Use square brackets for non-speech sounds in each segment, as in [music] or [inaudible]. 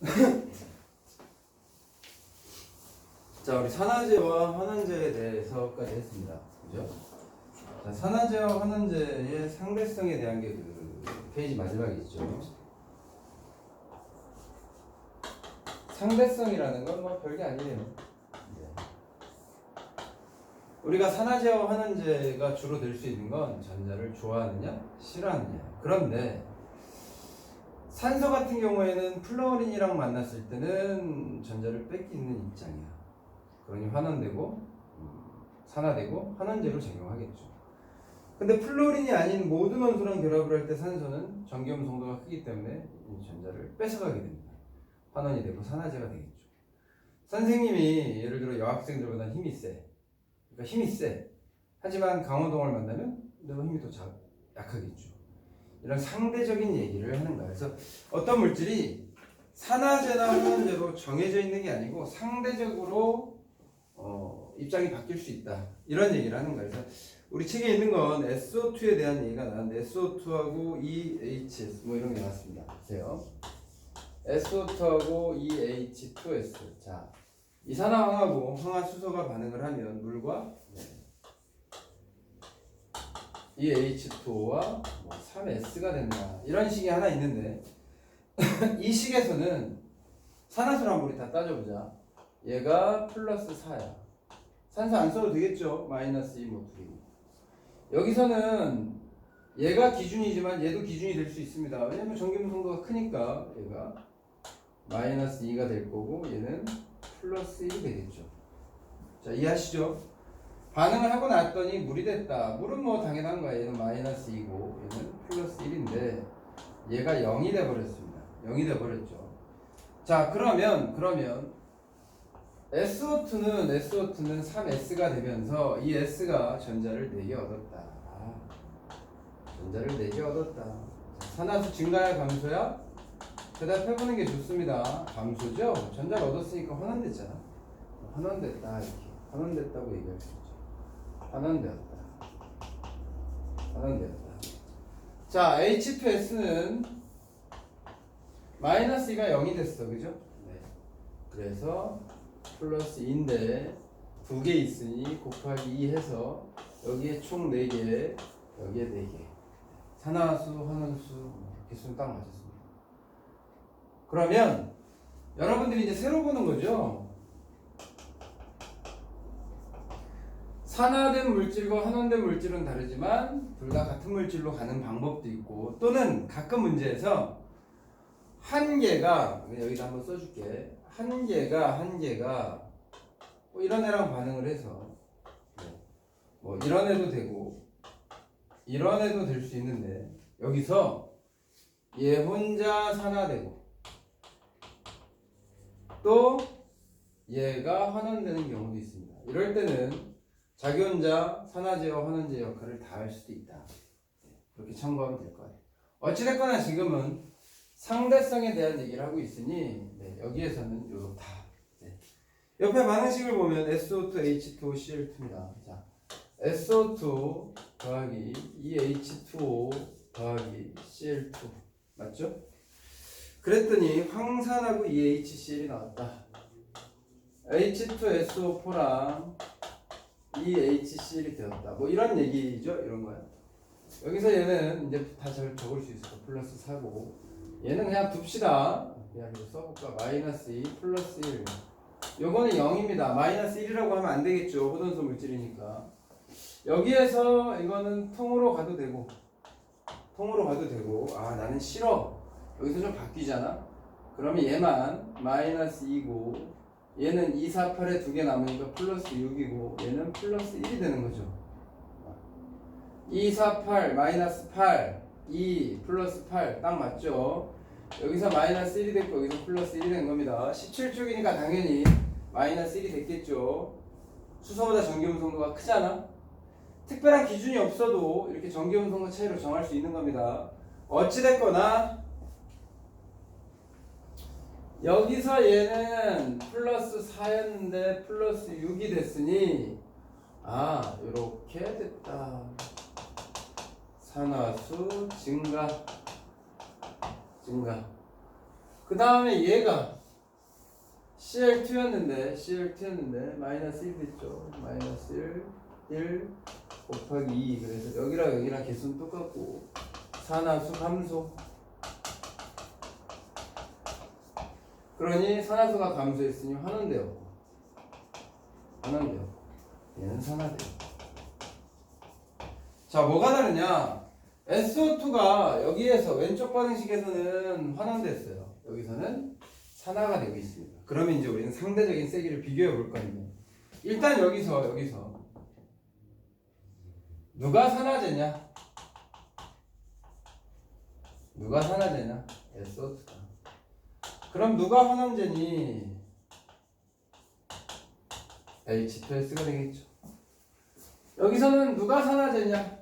[laughs] 자, 우리 산화제와 환원제에 대해서까지 했습니다. 그죠? 자, 산화제와 환원제의 상대성에 대한 게 그 페이지 마지막에 있죠. 상대성이라는 건 뭐 별게 아니에요. 네. 우리가 산화제와 환원제가 주로 될 수 있는 건 전자를 좋아하느냐, 싫어하느냐. 그런데 산소 같은 경우에는 플로린이랑 만났을 때는 전자를 뺏기는 입장이야. 그러니 환원되고 음, 산화되고 환원제로 작용하겠죠. 근데 플로린이 아닌 모든 원소랑 결합을 할 때 산소는 전기음 성도가 크기 때문에 이 전자를 뺏어가게 됩니다. 환원이 되고 산화제가 되겠죠. 선생님이 예를 들어 여학생들보다 힘이 세. 그러니까 힘이 세. 하지만 강호동을 만나면 내가 힘이 더 작, 약하겠죠. 이런 상대적인 얘기를 하는 거야. 그래서 어떤 물질이 산화제나 환원제로 정해져 있는 게 아니고 상대적으로 어, 입장이 바뀔 수 있다. 이런 얘기를 하는 거예요. 그래서 우리 책에 있는 건 SO2에 대한 얘기가 나왔는데 SO2하고 EHS 뭐 이런 게 나왔습니다. 보세요. SO2하고 EH2S. 자, 이산화황하고 황화수소가 반응을 하면 물과 네. EH2O와 뭐 3S가 된다. 이런 식이 하나 있는데 [laughs] 이 식에서는 산화수랑 우리 다 따져보자. 얘가 플러스 4야. 산소 안 써도 되겠죠? 마이너스 2뭐 둘이고. 여기서는 얘가 기준이지만 얘도 기준이 될 수 있습니다. 왜냐면 전기분 성도가 크니까 얘가 마이너스 2가 될 거고 얘는 플러스 1이 되겠죠. 자 이해하시죠? 반응을 하고 났더니 물이 됐다. 물은 뭐 당연한 거야. 얘는 마이너스 2고 얘는 플러스 1인데 얘가 0이 돼 버렸습니다. 0이 돼 버렸죠. 자 그러면 그러면 SO2는 SO2는 3S가 되면서 이 S가 전자를 4개 얻었다. 아, 전자를 4개 얻었다. 자, 산화수 증가야 감소야? 대답해보는 게 좋습니다. 감소죠? 전자를 얻었으니까 환원됐잖아. 환원됐다 이렇게 환원됐다고 얘기할 수 있죠. 환원되었다. 환원되었다. 자 H2S는 마이너스 2가 0이 됐어, 그죠? 네. 그래서 플러스 2인데 두 개 있으니 곱하기 2 해서 여기에 총 4개 여기에 4개 산화수, 환원수 개수는 딱 맞았습니다 그러면 여러분들이 이제 새로 보는 거죠 산화된 물질과 환원된 물질은 다르지만 둘 다 같은 물질로 가는 방법도 있고 또는 가끔 문제에서 한 개가 여기다 한번 써줄게 한 개가 한 개가 뭐 이런 애랑 반응을 해서 뭐 이런 애도 되고 이런 애도 될 수 있는데 여기서 얘 혼자 산화되고 또 얘가 환원되는 경우도 있습니다. 이럴 때는 자기 혼자 산화제와 환원제 역할을 다 할 수도 있다. 네, 그렇게 참고하면 될것 같아요. 어찌됐거나 지금은 상대성에 대한 얘기를 하고 있으니 네, 여기에서는 이렇다. 네. 옆에 반응식을 보면 SO2, H2O, Cl2입니다. 자, SO2 더하기 EH2O 더하기 Cl2 맞죠? 그랬더니 황산하고 EHCl이 나왔다. H2SO4랑 EHCl이 되었다. 뭐 이런 얘기죠, 이런 거야. 여기서 얘는 이제 다 적- 적을 수 있어. 플러스 4고 얘는 그냥 둡시다. 그냥 써볼까? 마이너스 2 플러스 1. 요거는 0입니다. 마이너스 1이라고 하면 안 되겠죠. 호돈소 물질이니까. 여기에서 이거는 통으로 가도 되고, 통으로 가도 되고, 아, 나는 싫어. 여기서 좀 바뀌잖아? 그러면 얘만 마이너스 2고, 얘는 2, 4, 8에 두 개 남으니까 플러스 6이고, 얘는 플러스 1이 되는 거죠. 2, 4, 8, 마이너스 8, 2 플러스 8, 딱 맞죠? 여기서 마이너스 1이 됐고, 여기서 플러스 1이 된 겁니다. 17쪽이니까 당연히 마이너스 1이 됐겠죠. 수소보다 전기음 성도가 크잖아? 특별한 기준이 없어도 이렇게 전기음 성도 차이로 정할 수 있는 겁니다. 어찌됐거나, 여기서 얘는 플러스 4였는데 플러스 6이 됐으니, 아, 요렇게 됐다. 산화수 증가 증가. 그 다음에 얘가 CL2였는데 CL2였는데 마이너스 1 됐죠. 마이너스 1 1 곱하기 2 그래서 여기랑 여기랑 개수는 똑같고 산화수 감소 그러니 산화수가 감소했으니 환원되었고 환원되었고 얘는 산화되었고 자 뭐가 다르냐? SO2가 여기에서 왼쪽 반응식에서는 환원됐어요. 여기서는 산화가 되고 있습니다. 그러면 이제 우리는 상대적인 세기를 비교해 볼 건데 일단 여기서 여기서. 누가 산화제냐? 누가 산화제냐? SO2가 그럼 누가 환원제니? H2S가 되겠죠. 여기서는 누가 산화제냐?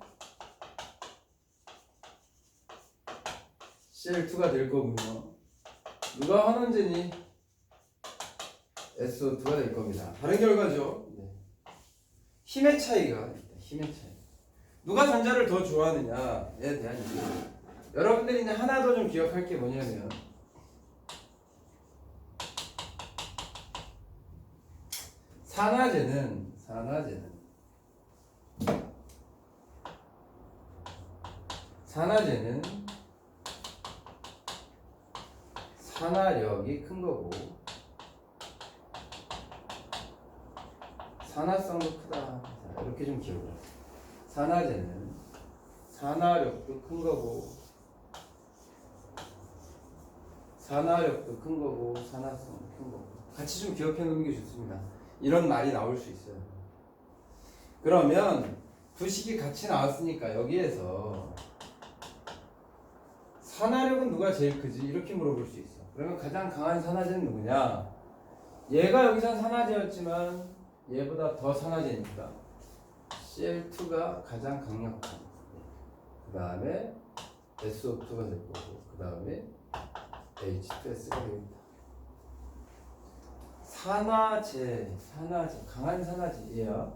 CL2가 될 거군요. 누가 환원제니? SO2가 될 겁니다. 다른 결과죠. 네. 힘의 차이가 있다 힘의 차이. 누가 전자를 더 좋아하느냐에 대한 얘기 여러분들이 하나 더 좀 기억할 게 뭐냐면 산화제는 산화제는 산화제는 산화력이 큰 거고 산화성도 크다. 자, 이렇게 좀 기억을 하세요. 산화제는 산화력도 큰 거고 산화력도 큰 거고 산화성도 큰 거고 같이 좀 기억해 놓는 게 좋습니다. 이런 말이 나올 수 있어요. 그러면 두 식이 같이 나왔으니까 여기에서 산화력은 누가 제일 크지? 이렇게 물어볼 수 있어. 그러면 가장 강한 산화제는 누구냐? 얘가 여기선 산화제였지만 얘보다 더 산화제니까 CL2가 가장 강력한. 그 다음에 SO2가 될 거고, 그 다음에 H2S가 되겠다. 산화제, 산화제, 강한 산화제 얘야.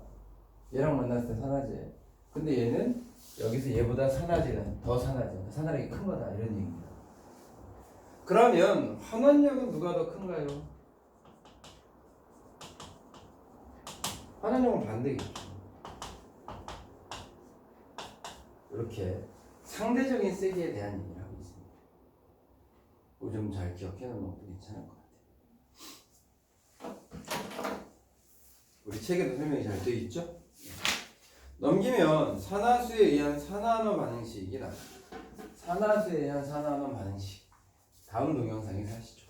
얘랑 만났을 때 산화제. 근데 얘는 여기서 얘보다 산화제가 더 산화제, 산화력이 큰 거다 이런 얘기입니다. 그러면 환원력은 누가 더 큰가요? 환원력은 반대겠죠. 이렇게 상대적인 세기에 대한 얘기를 하고 있습니다. 이거 좀잘 기억해 놓으면 괜찮을 것 같아요. 우리 책에도 설명이 잘 되어 있죠? 넘기면 산화수에 의한 산화환원 반응식이 나. 산화수에 의한 산화환원 반응식. 다음 동영상에서 하시죠.